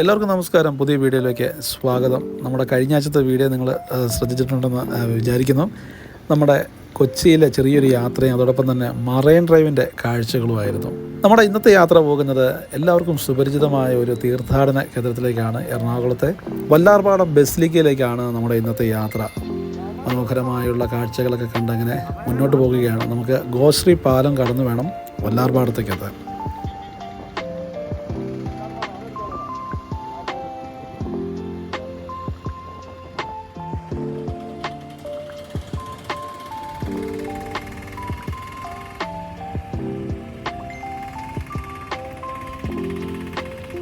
എല്ലാവർക്കും നമസ്കാരം. പുതിയ വീഡിയോയിലേക്ക് സ്വാഗതം. നമ്മുടെ കഴിഞ്ഞ ആഴ്ചത്തെ വീഡിയോ നിങ്ങൾ ശ്രദ്ധിച്ചിട്ടുണ്ടെന്ന് വിചാരിക്കുന്നു. നമ്മുടെ കൊച്ചിയിലെ ചെറിയൊരു യാത്രയും അതോടൊപ്പം തന്നെ മറൈൻ ഡ്രൈവിന്റെ കാഴ്ചകളുമായിരുന്നു. നമ്മുടെ ഇന്നത്തെ യാത്ര പോകുന്നത് എല്ലാവർക്കും സുപരിചിതമായ ഒരു തീർത്ഥാടന കേന്ദ്രത്തിലേക്കാണ് എറണാകുളത്തെ. വല്ലാർപാടം ബസ്ലിക്കയിലേക്കാണ് നമ്മുടെ ഇന്നത്തെ യാത്ര. മനോഹരമായുള്ള കാഴ്ചകളൊക്കെ കണ്ടങ്ങനെ മുന്നോട്ട് പോകുകയാണ്. നമുക്ക് ഗോശ്രീ പാലം കടന്നു വേണം വല്ലാർപാടത്തേക്ക് എത്താൻ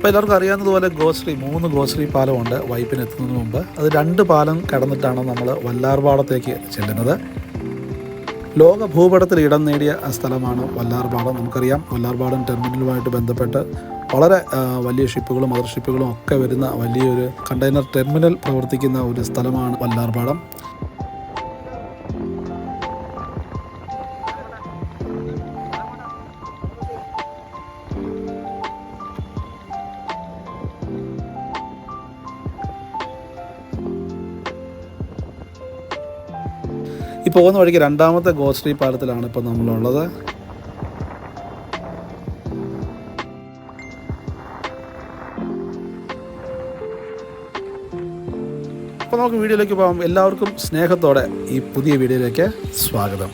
ഇപ്പോൾ എല്ലാവർക്കും അറിയാവുന്നതുപോലെ ഗോശ്രീ മൂന്ന് ഗോശ്രീ പാലമുണ്ട് വൈപ്പിനെത്തുന്നതിന് മുമ്പ്. അത് രണ്ട് പാലം കടന്നിട്ടാണ് നമ്മൾ വല്ലാർപാടത്തേക്ക് ചെല്ലുന്നത്. ലോക ഭൂപടത്തിൽ ഇടം നേടിയ സ്ഥലമാണ് വല്ലാർപാടം. നമുക്കറിയാം വല്ലാർപാടം ടെർമിനലുമായിട്ട് ബന്ധപ്പെട്ട് വളരെ വലിയ ഷിപ്പുകളും മദർ ഷിപ്പുകളും ഒക്കെ വരുന്ന വലിയൊരു കണ്ടെയ്നർ ടെർമിനൽ പ്രവർത്തിക്കുന്ന ഒരു സ്ഥലമാണ് വല്ലാർപാടം. ഈ പോകുന്ന വഴിക്ക് രണ്ടാമത്തെ ഗോശ്രീ പാലത്തിലാണ് ഇപ്പോൾ നമ്മളുള്ളത്. അപ്പോൾ നമുക്ക് വീഡിയോയിലേക്ക് പോകാം. എല്ലാവർക്കും സ്നേഹത്തോടെ ഈ പുതിയ വീഡിയോയിലേക്ക് സ്വാഗതം.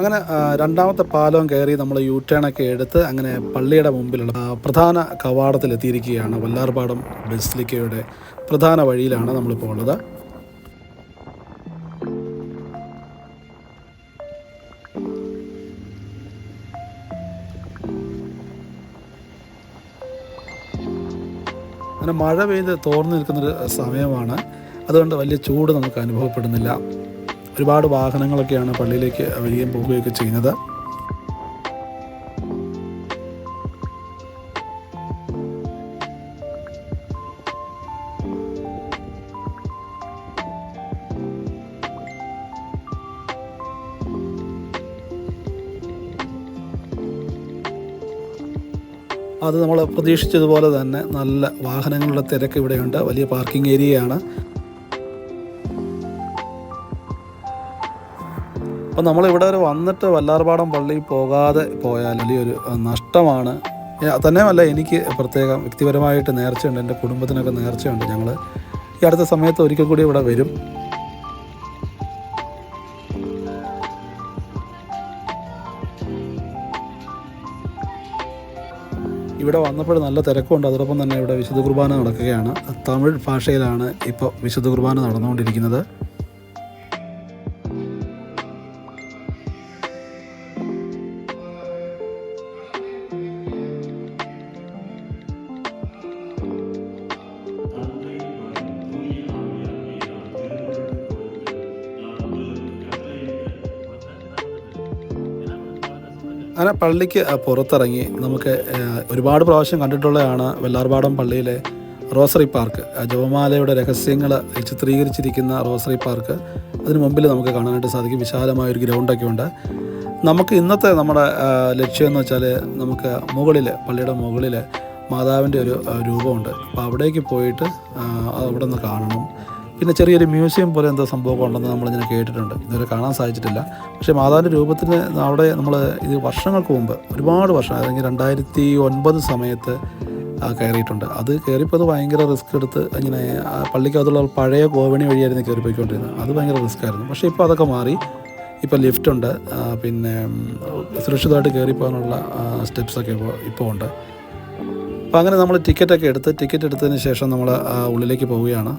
അങ്ങനെ രണ്ടാമത്തെ പാലം കയറി നമ്മൾ യൂ ടേൺ ഒക്കെ എടുത്ത് അങ്ങനെ പള്ളിയുടെ മുമ്പിലുള്ള പ്രധാന കവാടത്തിൽ എത്തിയിരിക്കുകയാണ് വല്ലാർപാടം ബസിലിക്കയുടെ പ്രധാന വഴിയിലാണ് നമ്മളിപ്പോൾ ഉള്ളത്. അങ്ങനെ മഴ പെയ്ത് തോർന്നു നിൽക്കുന്നൊരു സമയമാണ്. അതുകൊണ്ട് വലിയ ചൂട് നമുക്ക് അനുഭവപ്പെടുന്നില്ല. ഒരുപാട് വാഹനങ്ങളൊക്കെയാണ് പള്ളിയിലേക്ക് വരികയും പോവുകയൊക്കെ ചെയ്യുന്നത്. അത് നമ്മൾ പ്രതീക്ഷിച്ചതുപോലെ തന്നെ നല്ല വാഹനങ്ങളുടെ തിരക്ക് ഇവിടെയുണ്ട്. വലിയ പാർക്കിംഗ് ഏരിയയാണ്. അപ്പം നമ്മളിവിടെ വരെ വന്നിട്ട് വല്ലാർപാടം പള്ളിയിൽ പോകാതെ പോയാൽ ഒരു നഷ്ടമാണ്. തന്നെയുമല്ല എനിക്ക് പ്രത്യേകം വ്യക്തിപരമായിട്ട് നേർച്ചയുണ്ട് എന്റെ കുടുംബത്തിനൊക്കെ നേർച്ചയുണ്ട്. ഞങ്ങൾ ഈ അടുത്ത സമയത്ത് ഒരിക്കൽ കൂടി ഇവിടെ വരും. ഇവിടെ വന്നപ്പോൾ നല്ല തിരക്കുണ്ട്. അതോടൊപ്പം തന്നെ ഇവിടെ വിശുദ്ധ കുർബാന നടക്കുകയാണ്. തമിഴ് ഭാഷയിലാണ് ഇപ്പോൾ വിശുദ്ധ കുർബാന നടന്നുകൊണ്ടിരിക്കുന്നത്. അങ്ങനെ പള്ളിക്ക് പുറത്തിറങ്ങി നമുക്ക് ഒരുപാട് പ്രാവശ്യം കണ്ടിട്ടുള്ളതാണ് വെള്ളാർപാടം പള്ളിയിലെ റോസറി പാർക്ക്. ജപമാലയുടെ രഹസ്യങ്ങൾ ചിത്രീകരിച്ചിരിക്കുന്ന റോസറി പാർക്ക്. അതിന് മുമ്പിൽ നമുക്ക് കാണാനായിട്ട് സാധിക്കും. വിശാലമായൊരു ഗ്രൗണ്ടൊക്കെ ഉണ്ട്. നമുക്ക് ഇന്നത്തെ നമ്മുടെ ലക്ഷ്യം എന്ന് വെച്ചാൽ നമുക്ക് മുകളിൽ പള്ളിയുടെ മുകളിൽ മാതാവിന്റെ ഒരു രൂപമുണ്ട്. അപ്പോൾ അവിടേക്ക് പോയിട്ട് അവിടെ നിന്ന് കാണണം. പിന്നെ ചെറിയൊരു മ്യൂസിയം പോലെ എന്തോ സംഭവം ഉണ്ടെന്ന് നമ്മളിങ്ങനെ കേട്ടിട്ടുണ്ട്. ഇതുവരെ കാണാൻ സാധിച്ചിട്ടില്ല. പക്ഷേ മാതാവിന്റെ രൂപത്തിന് അവിടെ നമ്മൾ ഇത് വർഷങ്ങൾക്ക് മുമ്പ് ഒരുപാട് വർഷം അല്ലെങ്കിൽ രണ്ടായിരത്തി ഒൻപത് സമയത്ത് കയറിയിട്ടുണ്ട്. അത് കയറിയപ്പോൾ അത് ഭയങ്കര റിസ്ക് എടുത്ത് ഇങ്ങനെ പള്ളിക്കകത്തുള്ള പഴയ കോവണി വഴിയായിരുന്നു കയറിപ്പോയിക്കൊണ്ടിരുന്നത്. അത് ഭയങ്കര റിസ്ക് ആയിരുന്നു. പക്ഷേ ഇപ്പോൾ അതൊക്കെ മാറി. ഇപ്പോൾ ലിഫ്റ്റ് ഉണ്ട്. പിന്നെ സുരക്ഷിതമായിട്ട് കയറി പോകാനുള്ള സ്റ്റെപ്സൊക്കെ ഇപ്പോൾ ഇപ്പോൾ ഉണ്ട്. അപ്പോൾ അങ്ങനെ നമ്മൾ ടിക്കറ്റൊക്കെ എടുത്ത് ടിക്കറ്റ് എടുത്തതിന് ശേഷം നമ്മൾ ഉള്ളിലേക്ക് പോവുകയാണ്.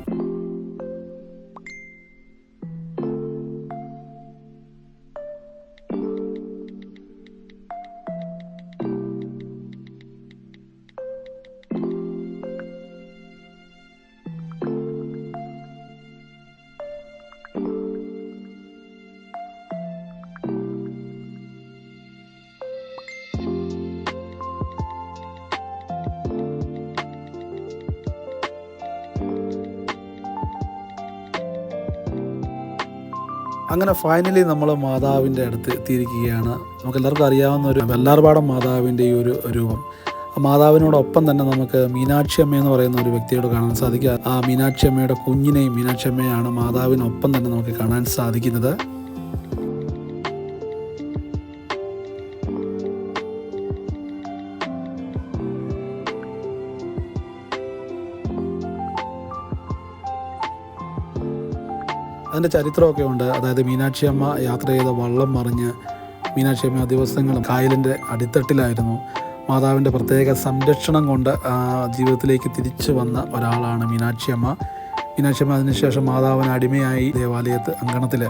അങ്ങനെ ഫൈനലി നമ്മൾ മാതാവിന്റെ അടുത്ത് എത്തിയിരിക്കുകയാണ്. നമുക്ക് എല്ലാവർക്കും അറിയാവുന്ന ഒരു വെള്ളാർപാടം മാതാവിന്റെ ഈ ഒരു രൂപം. മാതാവിനോടൊപ്പം തന്നെ നമുക്ക് മീനാക്ഷി അമ്മ എന്ന് പറയുന്ന ഒരു വ്യക്തിയോട് കാണാൻ സാധിക്കുക ആ മീനാക്ഷി അമ്മയുടെ കുഞ്ഞിനെയും മീനാക്ഷി അമ്മയാണ് മാതാവിനൊപ്പം തന്നെ നമുക്ക് കാണാൻ സാധിക്കുന്നത്. അതിന്റെ ചരിത്രമൊക്കെ ഉണ്ട്. അതായത് മീനാക്ഷി അമ്മ യാത്ര ചെയ്ത വള്ളം മറിഞ്ഞ് മീനാക്ഷി അമ്മ ദിവസങ്ങളും കായലിന്റെ അടിത്തട്ടിലായിരുന്നു. മാതാവിന്റെ പ്രത്യേക സംരക്ഷണം കൊണ്ട് ജീവിതത്തിലേക്ക് തിരിച്ചു വന്ന ഒരാളാണ് മീനാക്ഷി അമ്മ. മീനാക്ഷി അമ്മ അതിനുശേഷം മാതാവിന് അടിമയായി ദേവാലയത്ത് അങ്കണത്തിൽ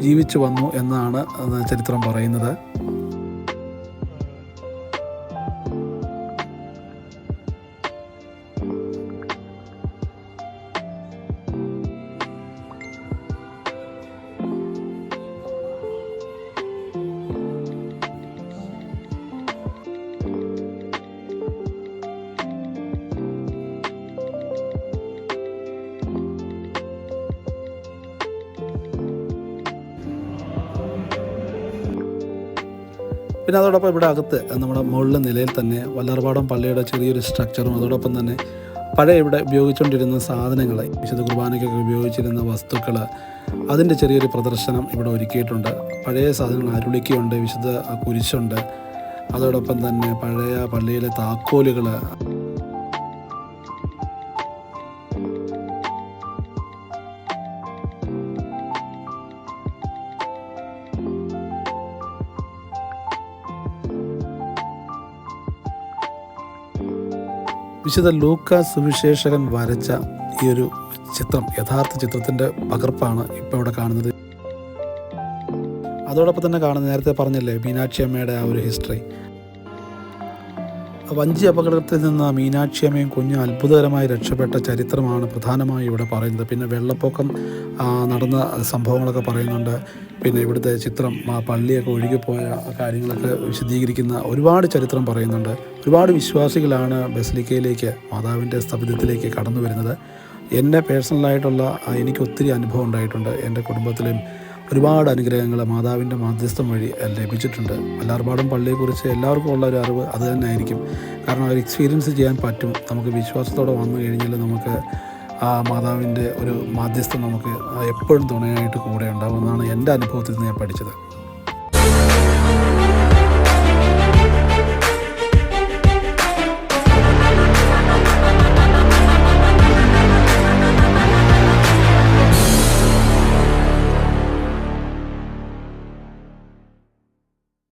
ജീവിച്ചു വന്നു എന്നാണ് ചരിത്രം പറയുന്നത്. പിന്നെ അതോടൊപ്പം ഇവിടെ അകത്ത് നമ്മുടെ മുകളിലെ നിലയിൽ തന്നെ വല്ലാർപാടം പള്ളിയുടെ ചെറിയൊരു സ്ട്രക്ചറും അതോടൊപ്പം തന്നെ പഴയ ഇവിടെ ഉപയോഗിച്ചുകൊണ്ടിരുന്ന സാധനങ്ങൾ വിശുദ്ധ കുർബാനയ്ക്കൊക്കെ ഉപയോഗിച്ചിരുന്ന വസ്തുക്കൾ അതിന്റെ ചെറിയൊരു പ്രദർശനം ഇവിടെ ഒരുക്കിയിട്ടുണ്ട്. പഴയ സാധനങ്ങൾ അരുളിക്കുണ്ട് വിശുദ്ധ കുരിശുണ്ട്. അതോടൊപ്പം തന്നെ പഴയ പള്ളിയിലെ താക്കോലുകൾ വിശുദ്ധ ലൂക്ക സുവിശേഷകൻ വരച്ച ഈ ഒരു ചിത്രം യഥാർത്ഥ ചിത്രത്തിന്റെ പകർപ്പാണ് ഇപ്പോൾ ഇവിടെ കാണുന്നത്. അതോടൊപ്പം തന്നെ കാണുന്നത് നേരത്തെ പറഞ്ഞല്ലേ മീനാക്ഷി അമ്മയുടെ ആ ഒരു ഹിസ്റ്ററി വഞ്ചി അപകടത്തിൽ നിന്ന് മീനാക്ഷിയമ്മയും കുഞ്ഞും അത്ഭുതകരമായി രക്ഷപ്പെട്ട ചരിത്രമാണ് പ്രധാനമായും ഇവിടെ പറയുന്നത്. പിന്നെ വെള്ളപ്പൊക്കം നടന്ന സംഭവങ്ങളൊക്കെ പറയുന്നുണ്ട്. പിന്നെ ഇവിടുത്തെ ചിത്രം പള്ളിയൊക്കെ ഒഴുകിപ്പോയ കാര്യങ്ങളൊക്കെ വിശദീകരിക്കുന്ന ഒരുപാട് ചരിത്രം പറയുന്നുണ്ട്. ഒരുപാട് വിശ്വാസികളാണ് ബസലിക്കയിലേക്ക് മാതാവിന്റെ സ്ഥപിതത്തിലേക്ക് കടന്നു വരുന്നത്. എന്റെ പേഴ്സണലായിട്ടുള്ള എനിക്ക് ഒത്തിരി അനുഭവം ഉണ്ടായിട്ടുണ്ട്. എന്റെ കുടുംബത്തിലും ഒരുപാട് അനുഗ്രഹങ്ങൾ മാതാവിന്റെ മാധ്യസ്ഥം വഴി ലഭിച്ചിട്ടുണ്ട്. മല്ലാർപാടം പള്ളിയെക്കുറിച്ച് എല്ലാവർക്കും ഉള്ള ഒരു അറിവ് അത് തന്നെ ആയിരിക്കും കാരണം അവർ എക്സ്പീരിയൻസ് ചെയ്യാൻ പറ്റും. നമുക്ക് വിശ്വാസത്തോടെ വന്നു കഴിഞ്ഞാൽ നമുക്ക് ആ മാതാവിന്റെ ഒരു മാധ്യസ്ഥം നമുക്ക് എപ്പോഴും തുണയായിട്ട് കൂടെ ഉണ്ടാകുമെന്നാണ് എന്റെ അനുഭവത്തിൽ നിന്ന് ഞാൻ പഠിച്ചത്.